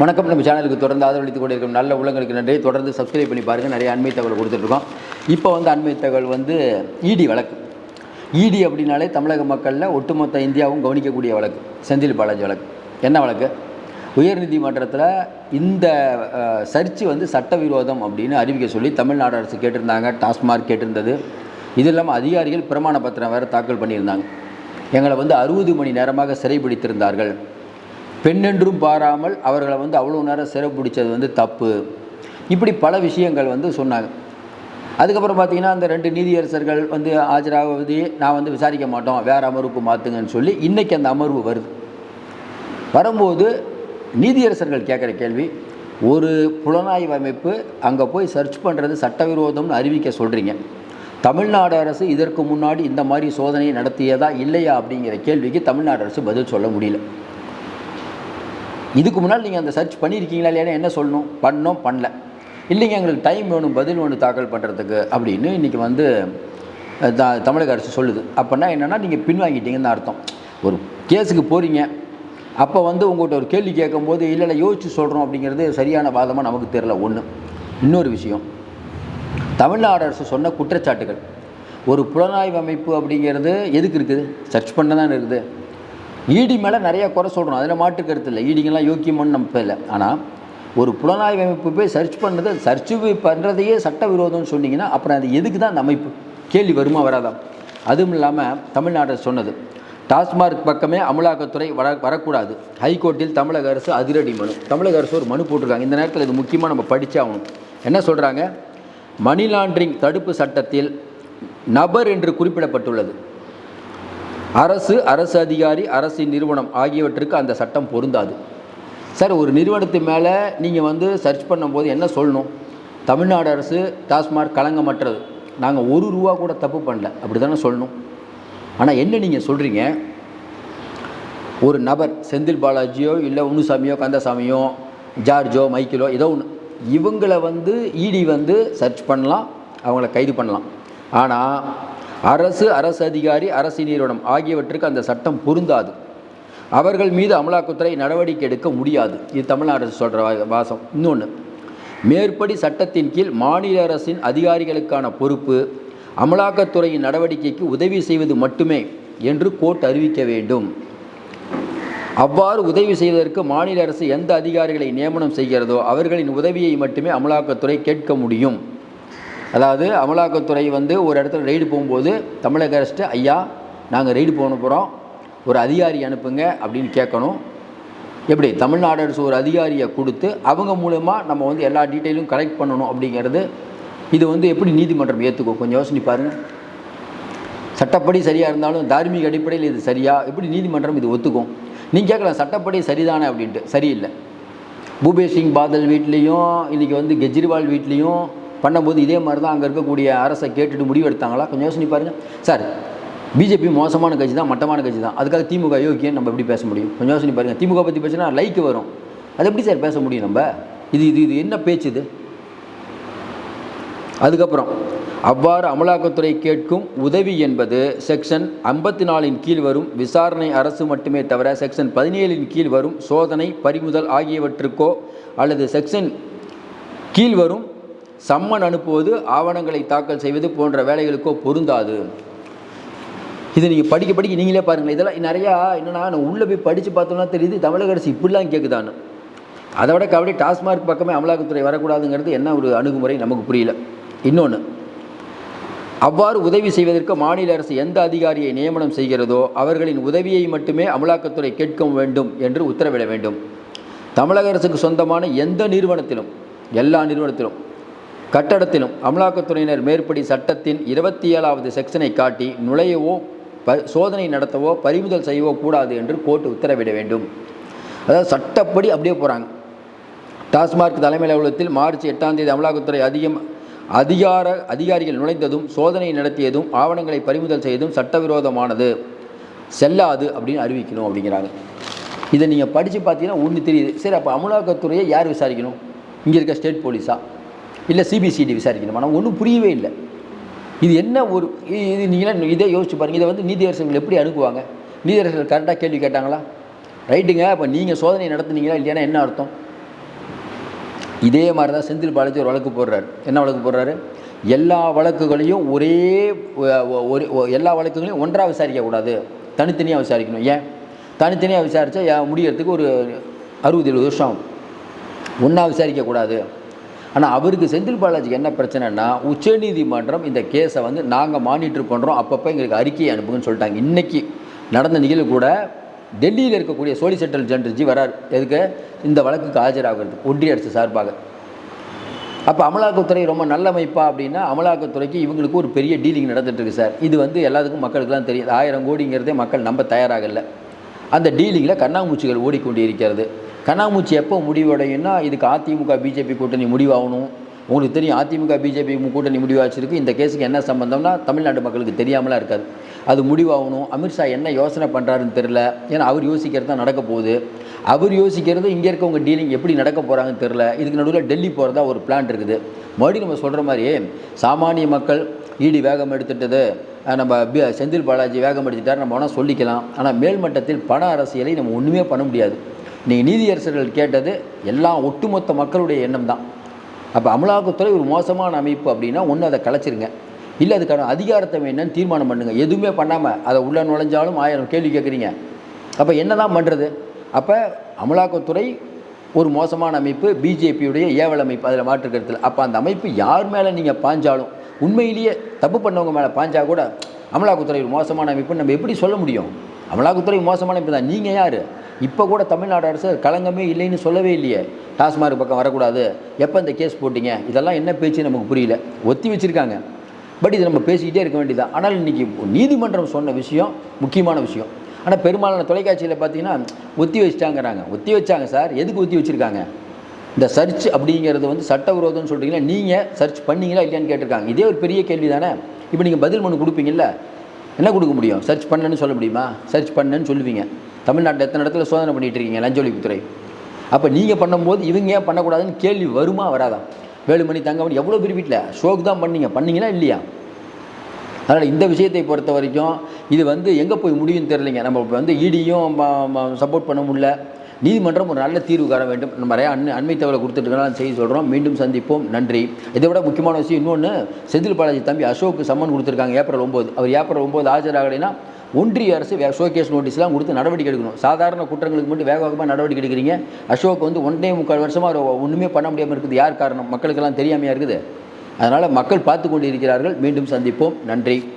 வணக்கம். நம்ம சேனலுக்கு தொடர்ந்து ஆதரவளித்துக் கொண்டிருக்கும் நல்ல உள்ளங்களுக்கு நன்றி. தொடர்ந்து சப்ஸ்கிரைப் பண்ணி பாருங்கள் நிறைய அண்மை தகவல் கொடுத்துட்ருக்கோம். இப்போ வந்து அண்மை தகவல் வந்து இடி வழக்கு. இடி அப்படின்னாலே தமிழக மக்களில் ஒட்டுமொத்த இந்தியாவும் கவனிக்கக்கூடிய வழக்கு. செந்தில் பாலாஜி வழக்கு. என்ன வழக்கு? உயர்நீதிமன்றத்தில் இந்த சர்ச்சு வந்து சட்டவிரோதம் அப்படின்னு அறிவிக்க சொல்லி தமிழ்நாடு அரசு கேட்டிருந்தாங்க. டாஸ்மார்க் கேட்டிருந்தது. இது இல்லாமல் அதிகாரிகள் பிரமாண பத்திரம் வேறு தாக்கல் பண்ணியிருந்தாங்க. எங்களை வந்து அறுபது மணி நேரமாக சிறைபிடித்திருந்தார்கள். பெண்ணென்றும் பாராமல் அவர்களை வந்து அவ்வளோ நேரம் சிறைப்பிடிச்சது வந்து தப்பு. இப்படி பல விஷயங்கள் வந்து சொன்னாங்க. அதுக்கப்புறம் பார்த்தீங்கன்னா அந்த ரெண்டு நீதியரசர்கள் வந்து ஆஜராகுவதே நான் வந்து விசாரிக்க மாட்டோம். வேறு அமர்வுக்கு மாற்றுங்கன்னு சொல்லி இன்றைக்கி அந்த அமர்வு வருது. வரும்போது நீதியரசர்கள் கேட்குற கேள்வி ஒரு புலனாய்வு அமைப்பு அங்கே போய் சர்ச் பண்ணுறது சட்டவிரோதம்னு அறிவிக்க சொல்கிறீங்க தமிழ்நாடு அரசு இதற்கு முன்னாடி இந்த மாதிரி சோதனையை நடத்தியதா இல்லையா அப்படிங்கிற கேள்விக்கு தமிழ்நாடு அரசு பதில் சொல்ல முடியல. இதுக்கு முன்னால் நீங்கள் அந்த சர்ச் பண்ணியிருக்கீங்களா இல்லையா என்ன சொல்லணும்? பண்ணோம் பண்ணல. இல்லைங்க எங்களுக்கு டைம் வேணும் பதில் வேணும் தாக்கல் பண்ணுறதுக்கு அப்படின்னு இன்றைக்கி வந்து த தமிழக அரசு சொல்லுது. அப்படின்னா என்னென்னா நீங்கள் பின்வாங்கிட்டீங்கன்னு அர்த்தம். ஒரு கேஸுக்கு போகிறீங்க அப்போ வந்து உங்கள்கிட்ட ஒரு கேள்வி கேட்கும்போது இல்லை இல்லை யோசிச்சு சொல்கிறோம் அப்படிங்கிறது சரியான வாதமாக நமக்கு தெரில ஒன்று இன்னொரு விஷயம். தமிழ்நாடு அரசு சொன்ன குற்றச்சாட்டுகள். ஒரு புலனாய்வு அமைப்பு அப்படிங்கிறது எதுக்கு இருக்குது? சர்ச் பண்ண தான் இருக்குது. ஈடி மேலே நிறைய குறை சொல்கிறோம் அதில் மாற்று கருத்து இல்லை. ஈடிங்கெல்லாம் யோக்கியமானு நம்ம இல்லை. ஆனால் ஒரு புலனாய்வு அமைப்பு போய் சர்ச் பண்ணுறது சர்ச் பண்ணுறதையே சட்டவிரோதம்னு சொன்னீங்கன்னா அப்புறம் அது எதுக்கு தான் அந்த அமைப்பு? கேள்வி வருமா வராதா? அதுவும் இல்லாமல் தமிழ்நாடு சொன்னது டாஸ்மார்க் பக்கமே அமலாக்கத்துறை வர வரக்கூடாது. ஹைகோர்ட்டில் தமிழக அரசு அதிரடி மனு. தமிழக அரசு ஒரு மனு போட்டிருக்காங்க. இந்த நேரத்தில் இது முக்கியமாக நம்ம படித்தாகணும் என்ன சொல்கிறாங்க மணி லாண்ட்ரிங் தடுப்பு சட்டத்தில் நபர் என்று குறிப்பிடப்பட்டுள்ளது. அரசு அரசு அதிகாரி அரசின் நிறுவனம் ஆகியவற்றுக்கு அந்த சட்டம் பொருந்தாது. சார் ஒரு நிறுவனத்து மேலே நீங்கள் வந்து சர்ச் பண்ணும்போது என்ன சொல்லணும்? தமிழ்நாடு அரசு டாஸ்மாக் களங்கமற்றது. நாங்கள் ஒரு ரூபா கூட தப்பு பண்ணல. அப்படி தானே சொல்லணும்? ஆனால் என்ன நீங்கள் சொல்கிறீங்க ஒரு நபர் செந்தில் பாலாஜியோ இல்லை உன்னுசாமியோ கந்தசாமியோ ஜார்ஜோ மைக்கிளோ ஏதோ ஒன்று இவங்களை வந்து இடி வந்து சர்ச் பண்ணலாம் அவங்கள கைது பண்ணலாம். ஆனால் அரசு அரசு அதிகாரி அரசு நிறுவனம் ஆகியவற்றுக்கு அந்த சட்டம் பொருந்தாது. அவர்கள் மீது அமலாக்கத்துறை நடவடிக்கை எடுக்க முடியாது. இது தமிழ்நாடு அரசு சொல்கிற வாசம். இன்னொன்று மேற்படி சட்டத்தின் கீழ் மாநில அரசின் அதிகாரிகளுக்கான பொறுப்பு அமலாக்கத்துறையின் நடவடிக்கைக்கு உதவி செய்வது மட்டுமே என்று கோர்ட் அறிவிக்க வேண்டும். அவ்வாறு உதவி செய்வதற்கு மாநில அரசு எந்த அதிகாரிகளை நியமனம் செய்கிறதோ அவர்களின் உதவியை மட்டுமே அமலாக்கத்துறை கேட்க முடியும். அதாவது அமலாக்கத்துறை வந்து ஒரு இடத்துல ரெய்டு போகும்போது தமிழக அரசு ஐயா நாங்கள் ரெய்டு போன போகிறோம் ஒரு அதிகாரி அனுப்புங்க அப்படின்னு கேட்கணும். எப்படி? தமிழ்நாடு அரசு ஒரு அதிகாரியை கொடுத்து அவங்க மூலமாக நம்ம வந்து எல்லா டீட்டெயிலும் கலெக்ட் பண்ணணும் அப்படிங்கிறது இது வந்து எப்படி நீதிமன்றம் ஏற்றுக்கும் கொஞ்சம் யோசனை பாருங்கள் சட்டப்படி சரியாக இருந்தாலும் தார்மீக அடிப்படையில் இது சரியா? எப்படி நீதிமன்றம் இது ஒத்துக்கும்? நீங்கள் கேட்கலாம் சட்டப்படி சரிதானே அப்படின்ட்டு. சரியில்லை. பூபேஷ் சிங் பாதல் வீட்லேயும் இன்றைக்கி வந்து கெஜ்ரிவால் வீட்லேயும் பண்ணும்போது இதே மாதிரி தான் அங்கே இருக்கக்கூடிய அரசை கேட்டுட்டு முடிவு எடுத்தாங்களா கொஞ்சம் யோசனை பாருங்கள் சார் பிஜேபி மோசமான கட்சி தான் மட்டமான கட்சி தான். அதுக்காக திமுக யோக்கியன்னு நம்ம எப்படி பேச முடியும்? கொஞ்சம் யோசனை பாருங்கள் திமுக பற்றி பேசினா லைக் வரும். அது எப்படி சார் பேச முடியும் நம்ம? இது இது இது என்ன பேச்சு இது? அதுக்கப்புறம் அவ்வாறு அமலாக்கத்துறை கேட்கும் உதவி என்பது செக்ஷன் ஐம்பத்தி நாலின் கீழ் வரும். விசாரணை அரசு மட்டுமே தவிர செக்ஷன் பதினேழின் கீழ் வரும். சோதனை பறிமுதல் ஆகியவற்றுக்கோ அல்லது செக்ஷன் கீழ் வரும். சம்மன் அனுப்புவது ஆவணங்களை தாக்கல் செய்வது போன்ற வேலைகளுக்கோ பொருந்தாது. இதை நீங்கள் படிக்க படிக்க நீங்களே பாருங்கள் இதெல்லாம் நிறையா என்னென்னா நான் உள்ளே போய் படித்து பார்த்தோம்னா தெரியுது தமிழக அரசு இப்படிலாம் கேட்குதான்னு அதை விட கபடி டாஸ்மார்க் பக்கமே அமலாக்கத்துறை வரக்கூடாதுங்கிறது என்ன ஒரு அணுகுமுறை நமக்கு புரியல. இன்னொன்று அவ்வாறு உதவி செய்வதற்கு மாநில அரசு எந்த அதிகாரியை நியமனம் செய்கிறதோ அவர்களின் உதவியை மட்டுமே அமலாக்கத்துறை கேட்க வேண்டும் என்று உத்தரவிட வேண்டும். தமிழக அரசுக்கு சொந்தமான எந்த நிறுவனத்திலும் எல்லா நிறுவனத்திலும் கட்டடத்திலும் அமலாக்கத்துறையினர் மேற்படி சட்டத்தின் இருபத்தி ஏழாவது செக்ஷனை காட்டி நுழையவோ ப சோதனை நடத்தவோ பறிமுதல் செய்யவோ கூடாது என்று கோர்ட் உத்தரவிட வேண்டும். அதாவது சட்டப்படி அப்படியே போகிறாங்க டாஸ்மார்க் தலைமை அலுவலகத்தில் மார்ச் எட்டாம் தேதி அமலாக்கத்துறை அதிகம் அதிகார அதிகாரிகள் நுழைந்ததும் சோதனை நடத்தியதும் ஆவணங்களை பறிமுதல் செய்ததும் சட்டவிரோதமானது. செல்லாது அப்படின்னு அறிவிக்கணும் அப்படிங்கிறாங்க. இதை நீங்கள் படித்து பார்த்தீங்கன்னா ஒன்று தெரியுது. சரி அப்போ அமலாக்கத்துறையை யார் விசாரிக்கணும்? இங்கே இருக்க ஸ்டேட் போலீஸாக இல்லை சிபிசிடி விசாரிக்கணும்? ஆனால் ஒன்றும் புரியவே இல்லை. இது என்ன ஒரு இது நீங்களாம் இதே யோசிச்சு பாருங்கள் இதை வந்து நீதியரசர்கள் எப்படி அனுப்புவாங்க நீதியரசர்கள் கரெக்டாக கேள்வி கேட்டாங்களா? ரைட்டுங்க அப்போ நீங்கள் சோதனை நடத்துனீங்களா இல்லையானா என்ன அர்த்தம்? இதே மாதிரி தான் செந்தில் பாலாஜி ஒரு வழக்கு போடுறாரு. என்ன வழக்கு போடுறாரு? எல்லா வழக்குகளையும் ஒரே ஒரு எல்லா வழக்குகளையும் ஒன்றாக விசாரிக்கக்கூடாது தனித்தனியாக விசாரிக்கணும். ஏன்? தனித்தனியாக விசாரித்தா முடியறதுக்கு ஒரு அறுபது எழுபது வருஷம் ஆகும். ஒன்றா விசாரிக்கக்கூடாது ஆனால் அவருக்கு செந்தில் பாலாஜிக்கு என்ன பிரச்சனைனா உச்சநீதிமன்றம் இந்த கேஸை வந்து நாங்கள் மானிட்டர் பண்ணுறோம் அப்பப்போ எங்களுக்கு அறிக்கையை அனுப்புங்கன்னு சொல்லிட்டாங்க. இன்றைக்கி நடந்த நிகழ்வு கூட டெல்லியில் இருக்கக்கூடிய சோலிசிட்டர் ஜெனரல்ஜி வரார். எதுக்கு? இந்த வழக்குக்கு ஆஜராகிறது ஒன்றிய அரசு சார்பாக. அப்போ அமலாக்கத்துறை ரொம்ப நல்ல அமைப்பா அப்படின்னா அமலாக்கத்துறைக்கு இவங்களுக்கு ஒரு பெரிய டீலிங் நடந்துட்டு சார். இது வந்து எல்லாத்துக்கும் மக்களுக்குலாம் தெரியுது ஆயிரம் கோடிங்கிறதே மக்கள் நம்ப தயாராகலை. அந்த டீலிங்கில் கண்ணாமூச்சிகள் ஓடிக்கொண்டு இருக்கிறது கண்ணாமூச்சி எப்போ முடிவடையும்னா இதுக்கு அதிமுக பிஜேபி கூட்டணி முடிவாகணும். உங்களுக்கு தெரியும் அதிமுக பிஜேபி கூட்டணி முடிவாச்சிருக்கு. இந்த கேஸுக்கு என்ன சம்பந்தம்னா தமிழ்நாட்டு மக்களுக்கு தெரியாமலாம் இருக்காது அது முடிவாகணும். அமித்ஷா என்ன யோசனை பண்ணுறாருன்னு தெரில ஏன்னா அவர் யோசிக்கிறது தான் நடக்க போகுது. அவர் யோசிக்கிறது இங்கே இருக்கவங்க டீலிங் எப்படி நடக்க போகிறாங்கன்னு தெரில இதுக்கு நடுவில் டெல்லி போகிறதா ஒரு பிளான் இருக்குது. மறுபடியும் நம்ம சொல்கிற மாதிரி சாமானிய மக்கள் ஈடி வேகம் எடுத்துட்டது. நம்ம பி- செந்தில் பாலாஜி வேகம் எடுத்துட்டார். நம்ம வேணால் சொல்லிக்கலாம். ஆனால் மேல்மட்டத்தில் பண அரசியலை நம்ம ஒன்றுமே பண்ண முடியாது. நீங்கள் நீதியரசர்கள் கேட்டது எல்லாம் ஒட்டுமொத்த மக்களுடைய எண்ணம் தான் அப்போ அமலாக்கத்துறை ஒரு மோசமான அமைப்பு அப்படின்னா ஒன்று அதை கலைச்சிருங்க. இல்லை அதுக்கான அதிகாரத்தை என்னன்னு தீர்மானம் பண்ணுங்கள் எதுவுமே பண்ணாமல் அதை உள்ளே நுழைஞ்சாலும் ஆயிரம் கேள்வி கேட்குறீங்க. அப்போ என்ன தான் பண்ணுறது அப்போ அமலாக்கத்துறை ஒரு மோசமான அமைப்பு பிஜேபியுடைய ஏவல் அமைப்பு அதில் மாற்று கருத்தில். அப்போ அந்த அமைப்பு யார் மேலே நீங்கள் பாஞ்சாலும் உண்மையிலேயே தப்பு பண்ணவங்க மேலே பாஞ்சா கூட அமலாக்கத்துறை ஒரு மோசமான அமைப்புன்னு நம்ம எப்படி சொல்ல முடியும்? அமலாக்கத்துறை மோசமான அமைப்பு தான் நீங்கள் யார்? இப்போ கூட தமிழ்நாடு அரசு களங்கமே இல்லைன்னு சொல்லவே இல்லையே. டாஸ்மார்க் பக்கம் வரக்கூடாது. எப்போ இந்த கேஸ் போட்டிங்க? இதெல்லாம் என்ன பேச்சு நமக்கு புரியல. ஒத்தி வச்சுருக்காங்க. பட் இது நம்ம பேசிக்கிட்டே இருக்க வேண்டியதான் ஆனால் இன்றைக்கி நீதிமன்றம் சொன்ன விஷயம் முக்கியமான விஷயம். ஆனால் பெரும்பாலான தொலைக்காட்சியில் பார்த்தீங்கன்னா ஒத்தி வச்சிட்டாங்கிறாங்க. ஒத்தி வச்சாங்க சார். எதுக்கு ஒத்தி வச்சுருக்காங்க? இந்த சர்ச் அப்படிங்கிறது வந்து சட்டவிரோதம்னு சொல்கிறீங்களா நீங்கள் சர்ச் பண்ணீங்களா இல்லையான்னு கேட்டிருக்காங்க. இதே ஒரு பெரிய கேள்வி தானே இப்போ நீங்கள் பதில் மனு கொடுப்பீங்கல்ல? என்ன கொடுக்க முடியும்? சர்ச் பண்ணேன்னு சொல்ல முடியுமா? சர்ச் பண்ணேன்னு சொல்லுவீங்க. தமிழ்நாட்டில் எத்தனை இடத்துல சோதனை பண்ணிட்டு இருக்கீங்க லஞ்ச ஒழிப்புத்துறை அப்போ நீங்கள் பண்ணும்போது இவங்க ஏன் பண்ணக்கூடாதுன்னு கேள்வி வருமா வராதா? வேலுமணி தங்கமணி எவ்வளோ பேர் வீட்டில் ஷோக்கு தான் பண்ணீங்க. பண்ணீங்களா இல்லையா? அதனால் இந்த விஷயத்தை பொறுத்த வரைக்கும் இது வந்து எங்கே போய் முடியும்னு தெரியலைங்க. நம்ம இப்போ வந்து இடியும் சப்போர்ட் பண்ண முடியல. நீதிமன்றம் ஒரு நல்ல தீர்வு காண வேண்டும். நம்ம நிறையா அன் அண்மை தகவலை கொடுத்துட்டு செய்தி சொல்கிறோம் மீண்டும் சந்திப்போம். நன்றி. இதை விட முக்கியமான விஷயம் இன்னொன்று செந்தில் பாலாஜி தம்பி அசோக்கு சம்மன் கொடுத்துருக்காங்க. ஏப்ரல் ஒம்பது. அவர் ஏப்ரல் ஒம்பது ஆஜராகலைன்னா ஒன்றிய அரசு வே ஷோகேஸ் நோட்டீஸ்லாம் கொடுத்து நடவடிக்கை எடுக்கணும். சாதாரண குற்றங்களுக்கு மட்டும் வேக வேகமாக நடவடிக்கை எடுக்கிறீங்க. அசோக் வந்து ஒன்றே முக்கால் வருஷமாக ஒன்றுமே பண்ண முடியாமல் இருக்குது. யார் காரணம்? மக்களுக்கெல்லாம் தெரியாமையாக இருக்குது. அதனால் மக்கள் பார்த்து கொண்டு இருக்கிறார்கள் மீண்டும் சந்திப்போம். நன்றி.